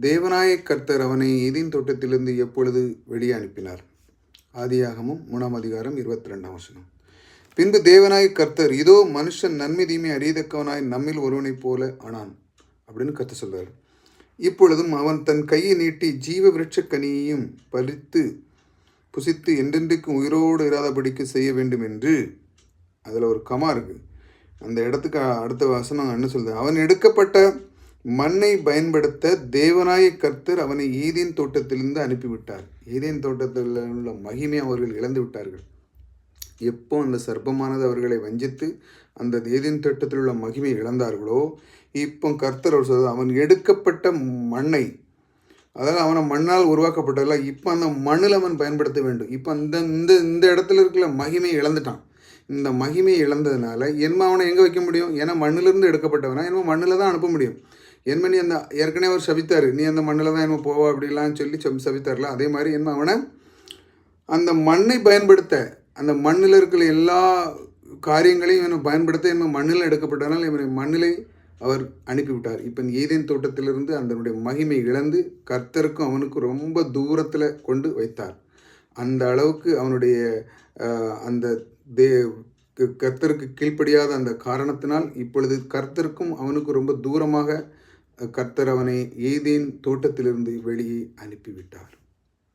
தேவநாய கர்த்தர் அவனை எதின் தோட்டத்திலிருந்து எப்பொழுது வெளியே அனுப்பினார் ஆதியாகமும் மூணாம் அதிகாரம் இருபத்தி ரெண்டாம் வசனம். பின்பு தேவநாய கர்த்தர் இதோ மனுஷன் நன்மை தீமை அறியதக்கவனாய் நம்மில் ஒருவனைப் போல ஆனான் அப்படின்னு கர்த்தர் சொல்றாரு. இப்பொழுதும் அவன் தன் கையை நீட்டி ஜீவ விருட்சக் கனியையும் பறித்து புசித்து என்றென்றைக்கும் உயிரோடு இராதபடிக்கு செய்ய வேண்டும் என்று அதில் ஒரு கமா இருக்குது அந்த இடத்துக்கு அடுத்த வசனம் என்ன சொல்லுது? அவன் எடுக்கப்பட்ட மண்ணை பயன்படுத்த தேவனாய கர்த்தர் அவனை ஈதேன் தோட்டத்திலிருந்து அனுப்பிவிட்டார். ஈதேன் தோட்டத்தில் உள்ள மகிமை அவர்கள் இழந்து விட்டார்கள். எப்போ அந்த சர்ப்பமானது அவர்களை வஞ்சித்து அந்த ஏதேன் தோட்டத்தில் உள்ள மகிமை இழந்தார்களோ இப்போ கர்த்தர் அவர் சொல்றது அவன் எடுக்கப்பட்ட மண்ணை அதாவது அவனை மண்ணால் உருவாக்கப்பட்டதில்ல இப்போ அந்த மண்ணில் அவன் பயன்படுத்த வேண்டும். இப்போ அந்த இந்த இந்த இடத்துல இருக்கிற மகிமையை இழந்துட்டான். இந்த மகிமையை இழந்ததுனால என்ம அவனை எங்கே வைக்க முடியும்? ஏன்னா மண்ணிலிருந்து எடுக்கப்பட்டவனா? என்ன மண்ணில் தான் அனுப்ப முடியும். என்ம நீ அந்த ஏற்கனவே அவர் சபித்தார் நீ அந்த மண்ணில் தான் என்ன போவா அப்படிலாம் சொல்லி சப் சபித்தார்ல அதே மாதிரி என்ன அவனை அந்த மண்ணை பயன்படுத்த அந்த மண்ணில் இருக்கிற எல்லா காரியங்களையும் இவனை பயன்படுத்த என்ன மண்ணில் எடுக்கப்பட்டனால் இவனை மண்ணிலை அவர் அனுப்பிவிட்டார். இப்போ ஏதேன் தோட்டத்திலிருந்து அதனுடைய மகிமை இழந்து கர்த்தருக்கும் அவனுக்கும் ரொம்ப தூரத்தில் கொண்டு வைத்தார். அந்த அளவுக்கு அவனுடைய அந்த தே கர்த்தருக்கு கீழ்ப்படியாத அந்த காரணத்தினால் இப்பொழுது கர்த்தருக்கும் அவனுக்கு ரொம்ப தூரமாக கர்த்தர் அவனை ஏதேன் தோட்டத்திலிருந்து வெளியே அனுப்பிவிட்டார்.